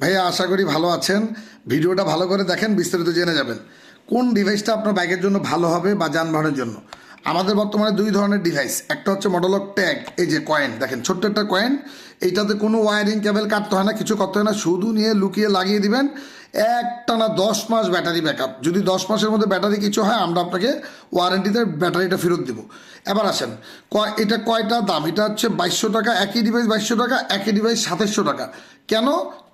ভাইয়া, আশা করি ভালো আছেন। ভিডিওটা ভালো করে দেখেন, বিস্তারিত জেনে যাবেন। কোন ডিভাইসটা আপনার বাইকের জন্য ভালো হবে বা যানবাহনের জন্য? আমাদের বর্তমানে দুই ধরনের ডিভাইস। একটা হচ্ছে মডেলক ট্যাগ এই যে কয়েন দেখেন, ছোট্ট একটা কয়েন এইটাতে কোনো ওয়ারিং কেবল কাটতে হয় না, কিছু করতে হয় না, শুধু নিয়ে লুকিয়ে লাগিয়ে দিবেন। একটানা দশ মাস ব্যাটারি ব্যাকআপ যদি দশ মাসের মধ্যে ব্যাটারি কিছু হয়, আমরা আপনাকে ওয়ারেন্টিতে ব্যাটারিটা ফেরত দিব। এবার আসেন এটা কয়টা দাম? এটা হচ্ছে বাইশশো টাকা, একই ডিভাইস বাইশশো টাকা, একই ডিভাইস সাতাশশো টাকা। কেন?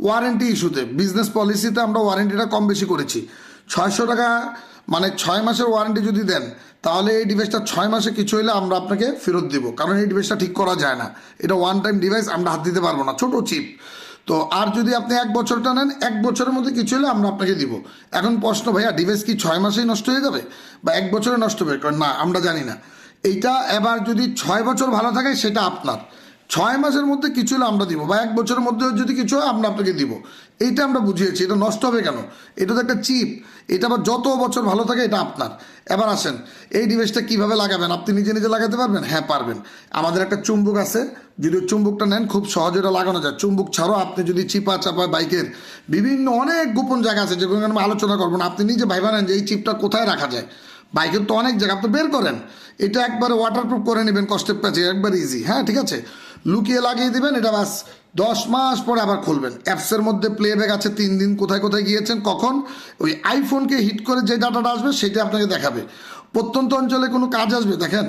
ওয়ারেন্টি ইস্যুতে বিজনেস পলিসিতে আমরা ওয়ারেন্টিটা কম বেশি করেছি। ছয়শো টাকা মানে ছয় মাসের ওয়ারেন্টি যদি দেন, তাহলে এই ডিভাইসটা ছয় মাসে কিছু হলে আমরা আপনাকে ফেরত দিব। কারণ এই ডিভাইসটা ঠিক করা যায় না। এটা ওয়ান টাইম ডিভাইস আমরা হাত দিতে পারব না। ছোটো চিপ তো আর যদি আপনি এক বছরটা নেন, এক বছরের মধ্যে কিছু হলে আমরা আপনাকে দিব। এখন প্রশ্ন, ভাইয়া ডিভাইস কি ছয় মাসেই নষ্ট হয়ে যাবে? বা এক বছরে নষ্ট কারণ না, আমরা জানি না। এইটা এবার যদি ছয় বছর ভালো থাকে, সেটা আপনার। ছয় মাসের মধ্যে কিছু হলে আমরা দিব, বা এক বছরের মধ্যে যদি কিছু হয়, আমরা আপনাকে দিব। এইটা আমরা বুঝিয়েছি, এটা নষ্ট হবে কেন? এটা তো একটা চিপ, এটা আবার যত বছর ভালো থাকে, এটা আপনার। এবার আসেন, এই ডিভাইসটা কীভাবে লাগাবেন? আপনি নিজে নিজে লাগাতে পারবেন? হ্যাঁ পারবেন। আমাদের একটা চুম্বুক আছে, যদি চুম্বকটা নেন, খুব সহজে এটা লাগানো যায়। চুম্বক ছাড়াও আপনি যদি চিপা চাপা বাইকের বিভিন্ন অনেক গোপন জায়গা আছে যেগুলো আমি আলোচনা করব না, আপনি নিজে ভাইবা নেন যে এই চিপটা কোথায় রাখা যায়। বাইকের তো অনেক জায়গা, আপনি বের করেন। এটা একবারে ওয়াটারপ্রুফ করে নেবেন কষ্টের প্যাচে একবার ইজি হ্যাঁ ঠিক আছে? লুকিয়ে লাগিয়ে দিবেন, এটা বাস দশ মাস পরে আবার খুলবেন। অ্যাপসের মধ্যে প্লেব্যাক আছে, তিন দিন কোথায় কোথায় গিয়েছেন, কখন, ওই আইফোনকে হিট করে যে ডাটাটা আসবে সেটা আপনাকে দেখাবে। প্রত্যন্ত অঞ্চলে কোনো কাজ আসবে? দেখেন,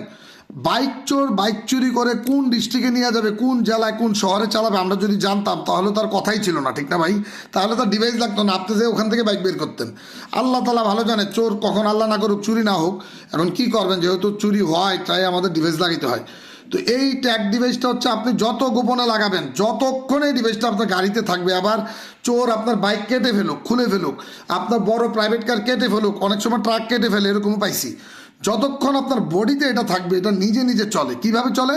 বাইক চোর বাইক চুরি করে কোন ডিস্ট্রিক্টে নিয়ে যাবে, কোন জেলায়, কোন শহরে চালাবে, আমরা যদি জানতাম, তাহলে তার কথাই ছিল না, ঠিক না ভাই? তাহলে তার ডিভাইস লাগতো না, আপনি যে ওখান থেকে বাইক বের করতেন। আল্লাহ তালা ভালো জানে, চোর কখন আল্লাহ না করুক, চুরি না হোক। এখন কি করবেন, যেহেতু চুরি হয়, তাই আমাদের ডিভাইস লাগাইতে হয়। তো এই ট্যাগ ডিভাইসটা হচ্ছে আপনি যত গোপনে লাগাবেন, যতক্ষণ এই ডিভাইসটা আপনার গাড়িতে থাকবে, আবার চোর আপনার বাইক কেটে ফেলুক, খুলে ফেলুক, আপনার বড় প্রাইভেট কার কেটে ফেলুক, অনেক সময় ট্রাক কেটে ফেলে, এরকম পাইছি। যতক্ষণ আপনার বডিতে এটা থাকবে, এটা নিজে নিজে চলে। কীভাবে চলে?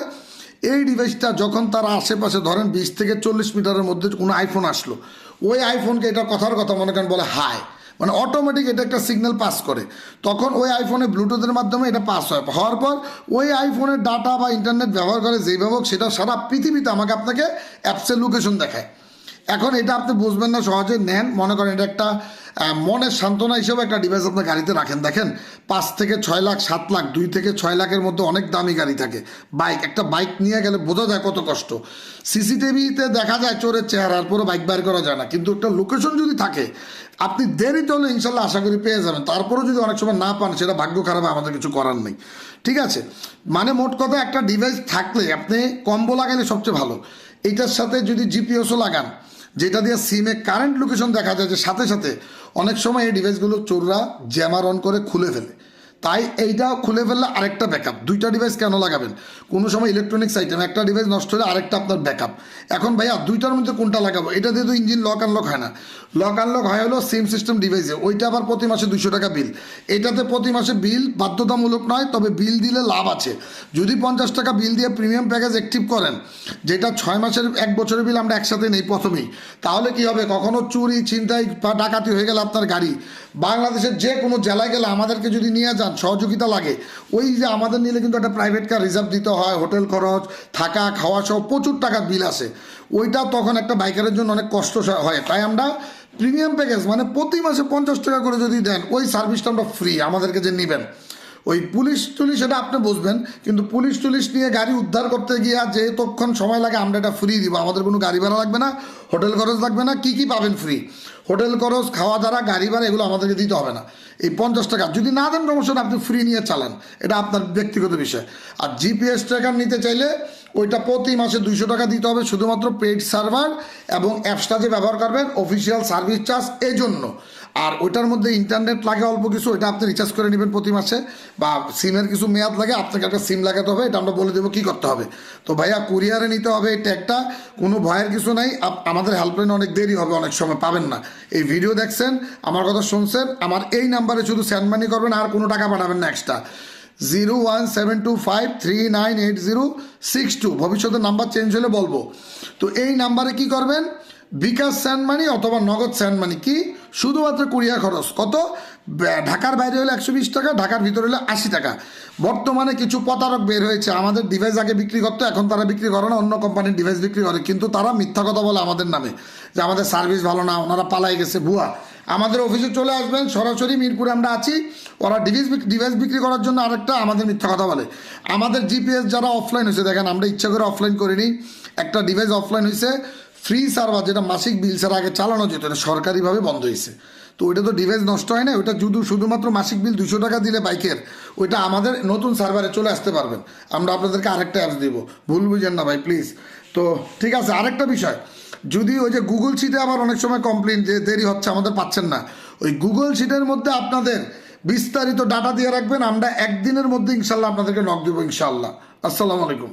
এই ডিভাইসটা যখন তার আশেপাশে ধরেন বিশ থেকে চল্লিশ মিটারের মধ্যে কোনো আইফোন আসলো, ওই আইফোনকে এটা কথার কথা মনে করেন বলে হাই মানে অটোমেটিক এটা একটা সিগন্যাল পাস করে। তখন ওই আইফোনে ব্লুটুথের মাধ্যমে এটা পাস হয়। হওয়ার পর ওই আইফোনের ডাটা বা ইন্টারনেট ব্যবহার করে যেইভাবে হোক, সেটা সারা পৃথিবীতে আমাকে আপনাকে অ্যাপসের লোকেশন দেখায়। এখন এটা আপনি বুঝবেন না সহজে নেন। মনে করেন এটা একটা মনের সান্ত্বনা হিসেবে একটা ডিভাইস আপনার গাড়িতে রাখেন। দেখেন, পাঁচ থেকে ছয় লাখ, সাত লাখ, দুই থেকে ছয় লাখের মধ্যে অনেক দামি গাড়ি থাকে। বাইক, একটা বাইক নিয়ে গেলে বোঝা যায় কত কষ্ট। সিসিটিভিতে দেখা যায় চোরের চেহারার পুরো বাইক বাইর করা যায় না। কিন্তু একটা লোকেশন যদি থাকে, আপনি দেরিতে হলে ইনশাল্লাহ আশা করি পেয়ে যাবেন। তারপরেও যদি অনেক সময় না পান, সেটা ভাগ্য খারাপ, আমাদের কিছু করার নেই। ঠিক আছে? মানে মোট কথা, একটা ডিভাইস থাকলে আপনি কম্বো লাগালে সবচেয়ে ভালো। এইটার সাথে যদি জিপিএসও লাগান যেটা দিয়ে সিমে কারেন্ট লোকেশন দেখা যায় যে সাথে সাথে অনেক সময় এই ডিভাইসগুলো চোররা জ্যামার অন করে খুলে ফেলে। তাই এইটা খুলে ফেললে আরেকটা ব্যাকআপ দুইটা ডিভাইস কেন লাগাবেন? কোনো সময় ইলেকট্রনিক্স আইটেম একটা ডিভাইস নষ্ট হলে আরেকটা আপনার ব্যাকআপ এখন ভাইয়া, দুইটার মধ্যে কোনটা লাগাবো? এটা দিয়ে তো ইঞ্জিন লক আনলক হয় না। লক আনলক হয় হলো সেম সিস্টেম ডিভাইসে ওইটা আবার প্রতি মাসে দুশো টাকা বিল এটাতে প্রতি মাসে বিল বাধ্যতামূলক নয়, তবে বিল দিলে লাভ আছে। যদি পঞ্চাশ টাকা বিল দিয়ে প্রিমিয়াম প্যাকেজ অ্যাক্টিভ করেন, যেটা ছয় মাসের, এক বছরের বিল আমরা একসাথে নেই প্রথমেই, তাহলে কি হবে? কখনো চুরি, ছিনতাই বা ডাকাতি হয়ে গেলে আপনার গাড়ি। বাংলাদেশের যে কোনো জেলায় গেলে আমাদেরকে যদি নিয়ে যান সহযোগিতা লাগে। ওই যে আমাদের নিলে কিন্তু একটা প্রাইভেট কার রিজার্ভ দিতে হয় হোটেল খরচ, থাকা, খাওয়া সহ প্রচুর টাকার বিল আসে। ওইটা তখন একটা বাইকারের জন্য অনেক কষ্ট হয়। তাই আমরা প্রিমিয়াম প্যাকেজ মানে প্রতি মাসে পঞ্চাশ টাকা করে যদি দেন, ওই সার্ভিসটা আমরা ফ্রি আমাদেরকে যে নেবেন। ওই পুলিশ টুলিশ, এটা আপনি বুঝবেন, কিন্তু পুলিশ টুলিশ নিয়ে গাড়ি উদ্ধার করতে গিয়ে আর যেতক্ষণ সময় লাগে, আমরা এটা ফ্রি দিব। আমাদের কোনো গাড়ি ভাড়া লাগবে না, হোটেল খরচ লাগবে না, কি কি পাবেন ফ্রি হোটেল খরচ, খাওয়া দাওয়া, গাড়ি ভাড়া, এগুলো আমাদেরকে দিতে হবে না। এই পঞ্চাশ টাকা, যদি না দেন প্রমোশন আপনি ফ্রি নিয়ে চালান। এটা আপনার ব্যক্তিগত বিষয়। আর জিপিএস ট্র্যাকার নিতে চাইলে ওইটা প্রতি মাসে দুইশো টাকা দিতে হবে, শুধুমাত্র পেড সার্ভার এবং অ্যাপসটা যে ব্যবহার করবেন অফিসিয়াল সার্ভিস চার্জ এই জন্য আর ওইটার মধ্যে ইন্টারনেট লাগে অল্প কিছু, ওইটা আপনি রিচার্জ করে নেবেন প্রতি মাসে, বা সিমের কিছু মেয়াদ লাগে, আপনাকে একটা সিম লাগাতে হবে, এটা আমরা বলে দেবো কী করতে হবে। তো ভাইয়া কুরিয়ারে নিতে হবে এই ট্যাগটা কোনো ভয়ের কিছু নাই আমাদের হেল্পলাইনে অনেক দেরি হবে, অনেক সময় পাবেন না। এই ভিডিও দেখছেন, আমার কথা শুনছেন, আমার এই নাম্বারে শুধু সেন্ড মানি করবেন, আর কোনো টাকা পাঠাবেন না extra zero one seven two five three nine eight zero six two ভবিষ্যতে নাম্বার চেঞ্জ হলে বলব। তো এই নাম্বারে কি করবেন? বিকাশ স্যান্ড মানি অথবা নগদ স্যান্ড মানি কি? শুধুমাত্র কুরিয়ার খরচ। কত? ঢাকার বাইরে হলে একশো বিশ টাকা, ঢাকার ভিতরে হলে আশি টাকা। বর্তমানে কিছু প্রতারক বের হয়েছে। আমাদের ডিভাইস আগে বিক্রি করতো, এখন তারা বিক্রি করে না, অন্য কোম্পানির ডিভাইস বিক্রি করে। কিন্তু তারা মিথ্যা কথা বলে আমাদের নামে, যে আমাদের সার্ভিস ভালো না, ওনারা পালাই গেছে, ভুয়া। আমাদের অফিসে চলে আসবেন, সরাসরি মিরপুরে আমরা আছি। ওরা ডিভাইস ডিভাইস বিক্রি করার জন্য আরেকটা আমাদের মিথ্যা কথা বলে। আমাদের জিপিএস যারা অফলাইন হয়েছে, দেখেন আমরা ইচ্ছা করে অফলাইন করিনি। একটা ডিভাইস অফলাইন হয়েছে ফ্রি সার্ভার যেটা মাসিক বিল ছাড়া আগে চালানো যেত, এটা সরকারিভাবে বন্ধ হয়েছে। তো ওইটা তো ডিভাইস নষ্ট হয় না, ওইটা শুধু শুধুমাত্র মাসিক বিল দুশো টাকা দিলে বাইকের, ওইটা আমাদের নতুন সার্ভারে চলে আসতে পারবেন। আমরা আপনাদেরকে আরেকটা অ্যাপস দিব। ভুল বুঝেন না ভাই প্লিজ তো ঠিক আছে, আরেকটা বিষয়। যদি ওই যে গুগল শিটে আবার অনেক সময় কমপ্লেন যে দেরি হচ্ছে, আমাদের পাচ্ছেন না। ওই গুগল শিটের মধ্যে আপনাদের বিস্তারিত ডাটা দিয়ে রাখবেন। আমরা একদিনের মধ্যে ইনশাল্লাহ আপনাদেরকে নক দেবো ইনশাল্লাহ। আসসালামু আলাইকুম।